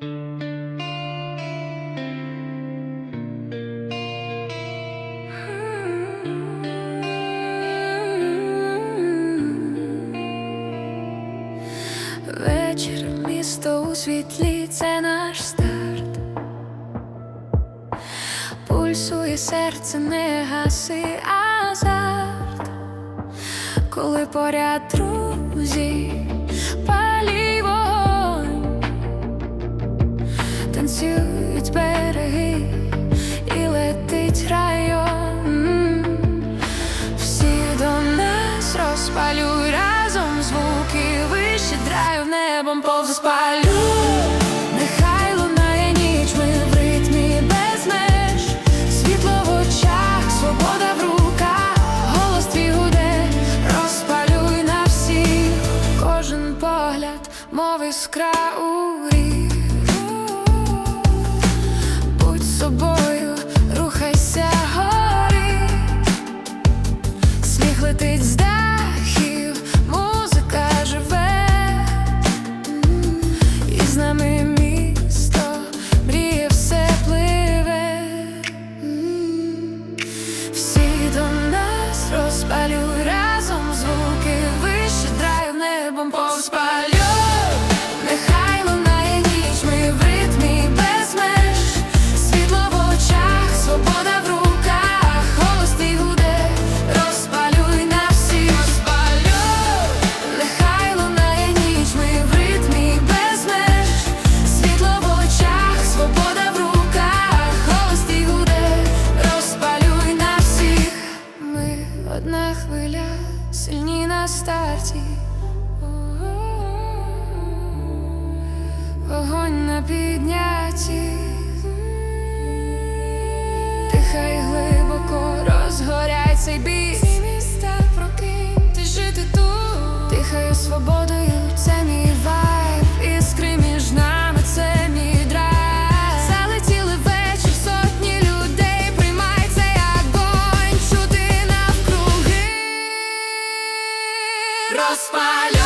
Вечір, місто у світлі, це наш старт. Пульсує серце, не гаси азарт, коли поряд друзі, танцюють береги і летить район. Всі до нас розпалюй разом звуки вище драйв небом повз спалю. Нехай лунає ніч, ми в ритмі без меж, світло в очах, свобода в руках, голос твій розпалюй на всіх, кожен погляд, мов іскра. Нас на старті. Вогонь на підняті, тихай глибоко розгоряй цей бій. Ці міста прокиньте жити тут. Тихою свободою огонь, чути навкруги. Розпалю